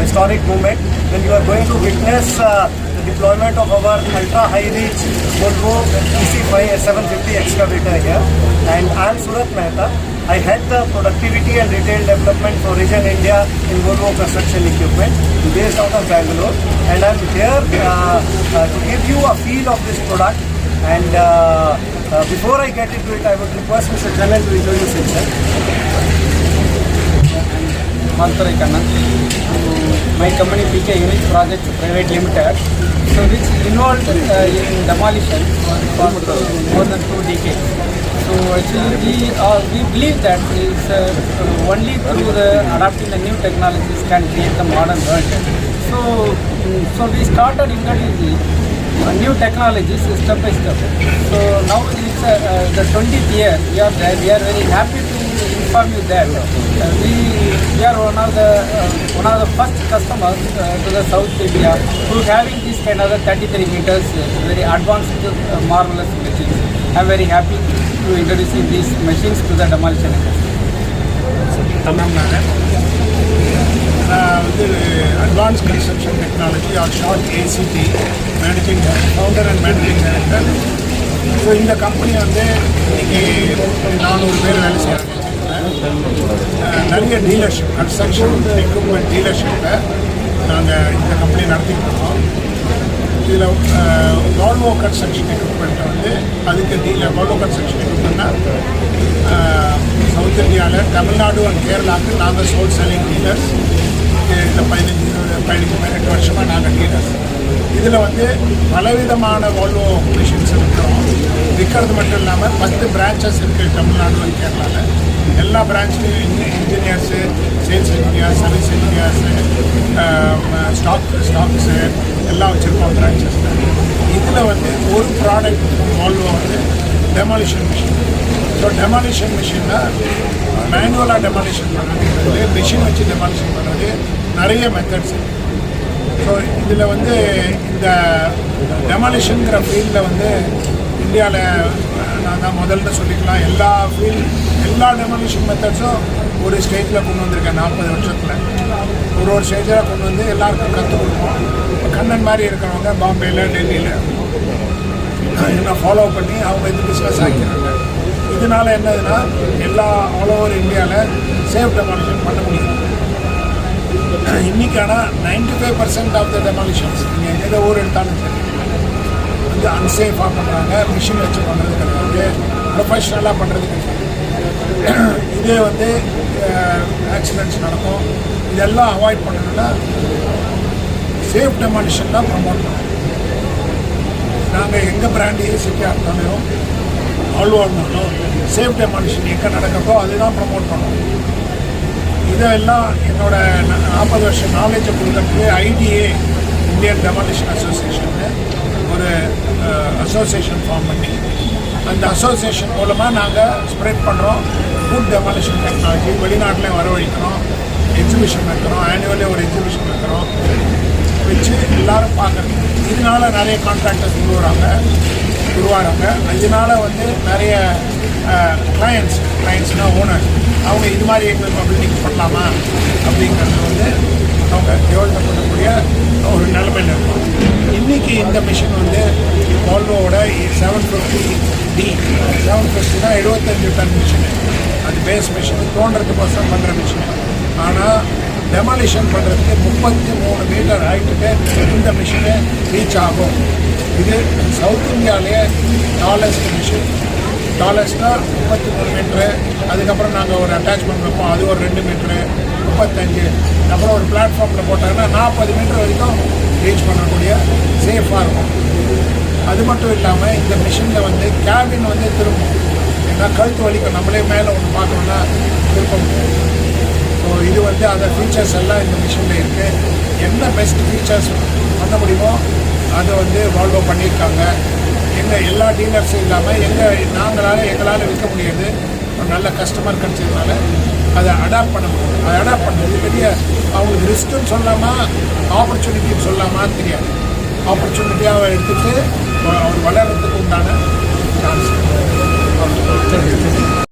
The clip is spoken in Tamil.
historic moment when you are going to witness uh, the deployment of our ultra high reach Volvo EC5 750 excavator here. And I am Surat Mehta. I head the productivity and retail development for Region India in Volvo Construction Equipment based out of Bangalore. And I'm here uh, uh, to give you a feel of this product. And uh, uh, before I get into it, I would request Mr. Janan to introduce himself. Manthura Kannan. My company PK Unit Project Private Limited, so which involved uh, in demolition for more than two decades. So actually we, uh, we believe that is uh, only through the adapting the new technologies can create the modern world. So, so we started introducing uh, new technologies step by step. So now it's uh, uh, the 20th year we are there. We are very happy to inform you that uh, we, we are one of the uh, one of the first customers uh, to the South India who having this kind of the 33 meters uh, very advanced uh, marvelous machines. I am very happy to introducing these machines to the demolition industry. வந்து advance construction technology or short ACT managing founder and managing director so இந்த கம்பெனி வந்து இன்னைக்கு நானூறு பேர் வேலை செய்கிறாங்க நிறைய டீலர்ஷிப் கன்ஸ்ட்ரக்ஷன் எக்யூப்மெண்ட் டீலர்ஷிப்பில் நாங்கள் இந்த கம்பெனி நடத்திக்கிட்டு இருக்கோம். இதில் வால்வோ கன்ஸ்ட்ரக்ஷன் எக்யூப்மெண்ட்டை வந்து அதுக்கு டீலர் வால்வோ கன்ஸ்ட்ரக்ஷன் எக்யூப்மெண்ட்னா சவுத் இந்தியாவில் தமிழ்நாடு அண்ட் கேரளாவுக்கு நாங்கள் சோல் செல்லிங் டீலர்ஸ் இந்த பதினஞ்சு இருபது பதினஞ்சு பதினெட்டு வருஷமாக நாங்கள் டீலர்ஸ் இதில் வந்து பலவிதமான வால்வோ மிஷின்ஸ் இருக்கிறோம். விற்கிறது மட்டும் இல்லாமல் பத்து பிரான்ச்சஸ் இருக்குது தமிழ்நாடு அண்ட் கேரளாவில் எல்லா பிரான்ச்லேயும் engineers sales engineers service engineers stock stocks எல்லாம் வச்சுருக்கோம் பிரான்ச்சஸில் இதில் வந்து ஒரு ப்ராடக்ட் வால்வோ வந்து டெமாலிஷன் மிஷின் ஸோ டெமாலிஷன் மிஷின்னா மேனுவலாக டெமாலிஷன் பண்ணுறது மிஷின் வச்சு டெமாலிஷன் பண்ணுறது நிறைய மெத்தட்ஸ் ஸோ இதில் வந்து இந்த டெமாலிஷனுங்கிற ஃபீல்டில் வந்து இந்தியாவில் நான் தான் முதல்ல சொல்லிக்கலாம். எல்லா ஃபீல்டும் எல்லா டெமாலிஷன் மெத்தட்ஸும் ஒரு ஸ்டேஜில் கொண்டு வந்திருக்கேன் நாற்பது வருஷத்தில். ஒரு ஒரு ஸ்டேஜில் கொண்டு வந்து எல்லாருக்கும் கற்றுக் கொடுப்போம் இப்போ கண்ணன் மாதிரி இருக்கிறவங்க பாம்பேயில் டெல்லியில் என்ன ஃபாலோ பண்ணி அவங்க இது பிஸ்னஸ் ஆக்கிறாங்க இதனால என்னதுன்னா எல்லா ஆல் ஓவர் இந்தியாவில் சேஃப் டெமாலிஷன் பண்ண முடியும். இன்னைக்கான ninety five percent of the demolitions நீங்கள் எந்த ஊர் எடுத்தாலும் சரி வந்து அன்சேஃபாக பண்ணுறாங்க மிஷின் வச்சு பண்ணுறது கிடையாது ப்ரொஃபஷ்னலாக பண்ணுறது கிடையாது. இதே வந்து ஆக்சிடென்ட்ஸ் நடக்கும். இதெல்லாம் அவாய்ட் பண்ணணும்னா சேஃப் டெமாலிஷன் தான் ப்ரமோட் பண்ணணும். நாங்கள் எங்கள் பிராண்டு ஏசிபியாக இருந்தாலும் ஆல்வா சேஃப் டெமாலிஷன் எங்கே நடக்கிறதோ அதுதான் ப்ரமோட் பண்ணணும். இதெல்லாம் என்னோட நாற்பது வருஷம் நாலேஜை கொடுக்கறதுக்கு ஐடிஏ இந்தியன் டெமாலிஷன் அசோசியேஷன் ஒரு அசோசியேஷன் ஃபார்ம் பண்ணி அந்த அசோசியேஷன் மூலமாக நாங்கள் ஸ்ப்ரெட் பண்ணுறோம் ஃபுட் டெமாலிஷன் டெக்னாலஜி வெளிநாட்டிலையும் வரவழைக்கிறோம். எக்ஸிபிஷன் வைக்கிறோம் ஆனுவலே ஒரு எக்ஸிபிஷன் வைக்கிறோம் வச்சு எல்லாரும் பார்க்குறது இதனால நிறைய கான்ட்ராக்டர்ஸ் உருவாகிறாங்க உருவாகிறாங்க இதனால வந்து நிறைய கிளையண்ட்ஸ் கிளையண்ட்ஸ்னால் ஓனர் அவங்க இது மாதிரி எங்களுக்கு பில்டிங் பண்ணலாமா? அப்படிங்கிறது வந்து அவங்க யோசனை பண்ணக்கூடிய ஒரு நிலைமையில் இருக்கும் இன்றைக்கி இந்த மிஷின் வந்து வால்வோட seven fifty D ground machine தான் எழுபத்தஞ்சு டன் மிஷினு அது பேஸ் மிஷின் தோன்றதுக்கோசரம் பண்ணுற மிஷின் ஆனால் டெமாலிஷன் பண்ணுறதுக்கு முப்பத்தி மூணு மீட்டர் ஹைட்டுக்கு இந்த மிஷினு ரீச் ஆகும். இது சவுத் இந்தியாவிலே டாலஸ்ட் மிஷின் டாலர்ஸ்னால் முப்பத்தி மூணு மீட்ரு அதுக்கப்புறம் நாங்கள் ஒரு அட்டாச்மெண்ட் வைப்போம். அது ஒரு ரெண்டு மீட்ரு முப்பத்தஞ்சு. அப்புறம் ஒரு பிளாட்ஃபார்மில் போட்டாங்கன்னா நாற்பது மீட்டர் வரைக்கும் ரீச் பண்ணக்கூடிய சேஃபாக இருக்கும். அது மட்டும் இல்லாமல் இந்த மிஷினில் வந்து கேபின் வந்து திரும்பும். ஏன்னா கழுத்து வலிக்கும். நம்மளே மேலே ஒன்று பார்க்கணுன்னா திருப்ப ஸோ இது வந்து அந்த ஃபீச்சர்ஸ் எல்லாம் இந்த மிஷினில் இருக்குது என்ன பெஸ்ட் ஃபீச்சர்ஸ் பண்ண முடியுமோ அதை வந்து வால்வோ பண்ணியிருக்காங்க. எங்கள் எல்லா டீலர்ஸும் இல்லாமல் எங்கள் நாங்களால் எங்களால் விற்க முடியாது. ஒரு நல்ல கஸ்டமர் கிடச்சதுனால அதை அடாப்ட் பண்ண முடியும். அதை அடாப்ட் பண்ணுறது பெரிய அவங்களுக்கு ரிஸ்க்குன்னு சொல்லாமா ஆப்பர்ச்சுனிட்டின்னு சொல்லாமான்னு தெரியாது. ஆப்பர்ச்சுனிட்டியாக எடுத்துகிட்டு ಅವ್ರು ಮಳೆ ಬಂದು ಚಾನ್ಸ್ ಅವ್ರಿಗೆ